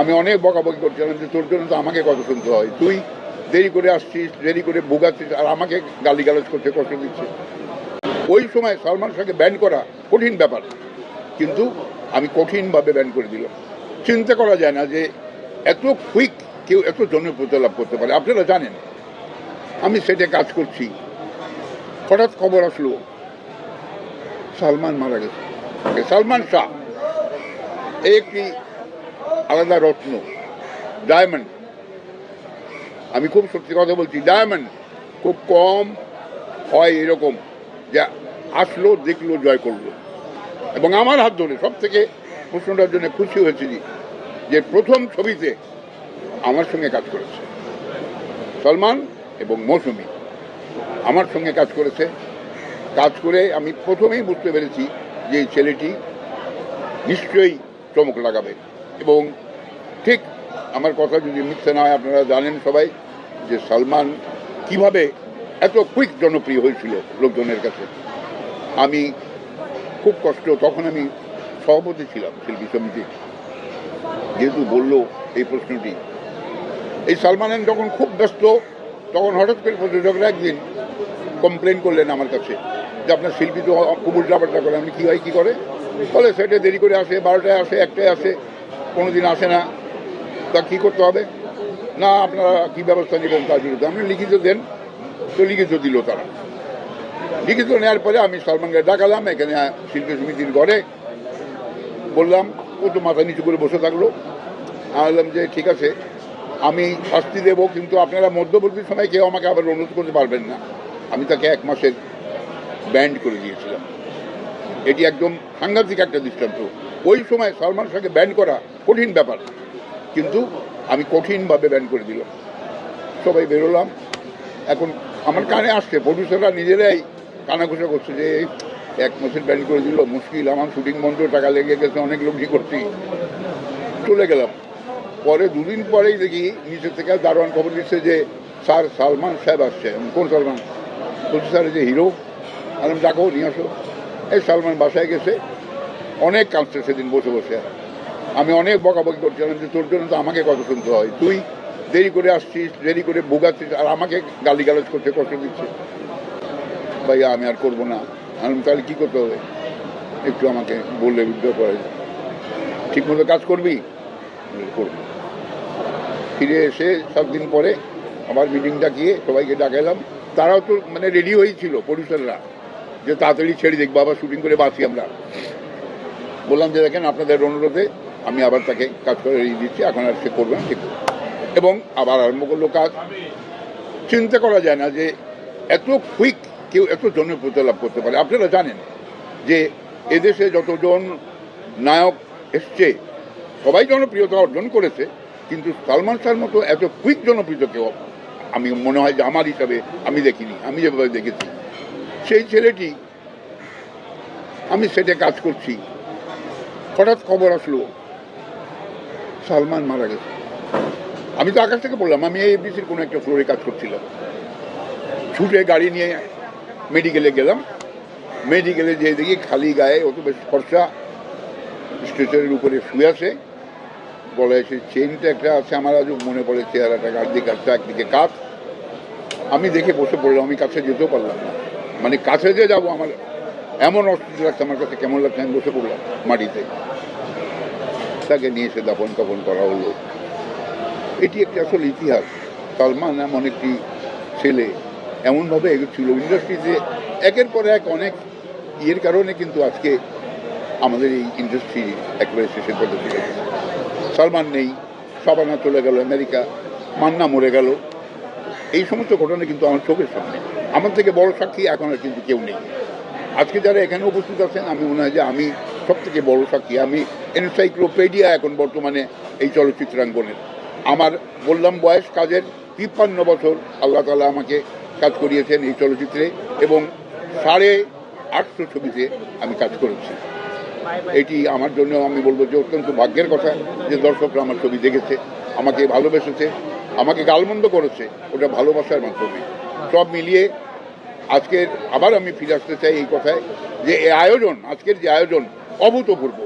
আমি অনেক বকাবকি করছিলাম যে তোর জন্য তো আমাকে কথা শুনতে হয়। তুই দেরি করে আসছিস, দেরি করে ভোগাচ্ছিস আর আমাকে গালিগালাজ করছে কষ্ট দিচ্ছে। ওই সময় সালমান শাহকে ব্যান করা কঠিন ব্যাপার। কিন্তু আমি কঠিনভাবে ব্যান করে দিলাম। চিন্তা করা যায় না যে এত কুইক কেউ এত জনপ্রিয়তা লাভ করতে পারে। আপনারা জানেন, আমি সেটা কাজ করছি। হঠাৎ খবর আসলো, সালমান মারা গেছে। সালমান শাহ একটি আলাদা রত্ন ডায়মন্ড আমি খুব সত্যি কথা বলছি ডায়মন্ড খুব কম হয় এরকম যে আসলো, দেখল, জয় করল। এবং আমার হাত ধরে সব থেকে প্রশ্নটার জন্য খুশি হয়েছি যে প্রথম ছবিতে আমার সঙ্গে কাজ করেছে। সলমান এবং মৌসুমি আমার সঙ্গে কাজ করেছে। কাজ করে আমি প্রথমেই বুঝতে পেরেছি যে এই ছেলেটি নিশ্চয়ই চমক লাগাবে। এবং ঠিক আমার কথা যদি মিথ্যে না হয়, আপনারা জানেন সবাই যে সালমান কীভাবে এত কুইক জনপ্রিয় হয়েছিল লোকজনের কাছে। আমি খুব কষ্ট, তখন আমি সভাপতি ছিলাম শিল্পী সমিতি। যেহেতু বলল এই প্রশ্নটি। এই সালমানের যখন খুব ব্যস্ত, তখন হঠাৎ করে প্রযোজকরা একদিন কমপ্লেন করলেন আমার কাছে যে আপনার শিল্পী তো খুব উল্টাপাল্টা করে। আমি কী হয়, কী করে? বলে, সেটা দেরি করে আসে, বারোটায় আসে, একটায় আসে। কোনো দিন আসে না। তা কী করতে হবে? না, আপনারা কী ব্যবস্থা নেবেন তার বিরুদ্ধে? আমি লিখিত দেন, তো লিখিত দিল তারা। লিখিত নেওয়ার পরে আমি সালমানকে ডাকালাম, এখানে শিল্পী সমিতির ঘরে। বললাম, ও তো মাথা নিচু করে বসে থাকল। আমি বললাম যে, ঠিক আছে, আমি শাস্তি দেবো, কিন্তু আপনারা মধ্যবর্তী সময় কেউ আমাকে আবার অনুরোধ করতে পারবেন না। আমি তাকে এক মাসের ব্যান্ড করে দিয়েছিলাম। এটি একদম সাংঘাতিক একটা দৃষ্টান্ত। ওই সময় সালমান শাহকে ব্যান্ড করা কঠিন ব্যাপার। কিন্তু আমি কঠিনভাবে ব্যান করে দিলাম। সবাই বেরোলাম। এখন আমার কানে আসছে প্রডিউসাররা নিজেরাই কানাঘুষা করছে যে এক মাসের ব্যান করে দিল, মুশকিল, আমার শুটিং বন্ধ টাকা লেগে গেছে, অনেক লোক করছি। চলে গেলাম। পরে দুদিন পরেই দেখি নিচে থেকে দারোয়ান খবর দিচ্ছে যে, স্যার, সালমান সাহেব আসছে। কোন সালমান? বলছি, স্যার যে হিরো। আর আমি, ডাকো, নিয়ে আসো। এই সালমান বাসায় গেছে। অনেক কাঁদছে সেদিন বসে বসে। আমি অনেক বকাবকি করছিলাম যে তোর জন্য তো আমাকে কথা শুনতে হয়। তুই দেরি করে আসছিস, দেরি করে ভোগাচ্ছিস, আর আমাকে গালিগালাজ করছে কষ্ট দিচ্ছে। ভাই আমি আর করব না। আমি তাহলে কী করতে হবে? একটু আমাকে বললে উদ্যোগ করে ঠিক মতো কাজ করবি? করব। ফিরে এসে সাত দিন পরে আবার মিটিং ডাকিয়ে সবাইকে ডাকালাম তারাও তো মানে রেডি হয়েছিল প্রডিউসাররা যে তাড়াতাড়ি ছেড়ে দেখব আবার শুটিং করে বাঁচি আমরা। বললাম যে দেখেন, আপনাদের অনুরোধে আমি আবার তাকে কাজ করে দিচ্ছি, এখন আর সে করবে না এবং আবার আরম্ভ করল কাজ। চিন্তা করা যায় না যে এত কুইক কেউ এত জনপ্রিয়তা লাভ করতে পারে। আপনারা জানেন যে এদেশে যতজন নায়ক এসছে, সবাই জনপ্রিয়তা অর্জন করেছে, কিন্তু সালমান শাহর মতো এত কুইক জনপ্রিয়তা কেউ, আমি মনে হয় যে আমার হিসাবে আমি দেখিনি, আমি যেভাবে দেখেছি। সেই ছেলেটি, আমি সেটা কাজ করছি। হঠাৎ খবর আসলো সালমান মারা গেছে। আমি তো আকাশ থেকে বললাম আমি এফডিসির কোনো একটা ফ্লোরে কাজ করছিলাম ছুটে গাড়ি নিয়ে মেডিকেলে গেলাম। মেডিকেলে যেয়ে দেখি খালি গায়ে, অত বেশ খরচা স্টেশনের উপরে শুয়ে আছে। গলায় সে চেনটা একটা আছে আমার, আজও মনে পড়ে চেহারাটা একদিকে কাটটা একদিকে কাঠ আমি দেখে বসে পড়লাম, আমি কাছে যেতেও পারলাম না। মানে কাছে যে যাব আমার, এমন অস্থির লাগছে আমার কাছে, কেমন লাগছে আমি বসে পড়লাম মাটিতে। তাকে নিয়ে এসে দাপন কাপন করা হলো। এটি একটি আসল ইতিহাস। সালমান এমন একটি ছেলে। এমনভাবে এগোচ্ছিল ইন্ডাস্ট্রিতে একের পর এক অনেক ইয়ের কারণে কিন্তু আজকে আমাদের এই ইন্ডাস্ট্রি একেবারে শেষের পথে চলে গেছে। সালমান নেই, সাবানা চলে গেল আমেরিকা, মান্না মরে গেল। এই সমস্ত ঘটনা কিন্তু আমার চোখের সামনে। আমার থেকে বড় সাক্ষী এখন আর কিন্তু কেউ নেই। আজকে যারা এখানে উপস্থিত আছেন, আমি মনে হয় যে আমি সব থেকে বড় সাক্ষী, আমি এনসাইক্লোপেডিয়া এখন বর্তমানে এই চলচ্চিত্রাঙ্গনের। আমার বললাম বয়স কাজের তিপ্পান্ন বছর, আল্লাহ তালা আমাকে কাজ করিয়েছেন এই চলচ্চিত্রে এবং সাড়ে আটশো ছবিতে আমি কাজ করেছি। এটি আমার জন্য আমি বলব যে অত্যন্ত ভাগ্যের কথা যে দর্শকরা আমার ছবি দেখেছে, আমাকে ভালোবেসেছে, আমাকে গালমন্দ করেছে, ওটা ভালোবাসার মাধ্যমে। সব মিলিয়ে আজকের আবার আমি ফিরে আসতে চাই এই কথায় যে আয়োজন, আজকের যে আয়োজন অভূতপূর্ব।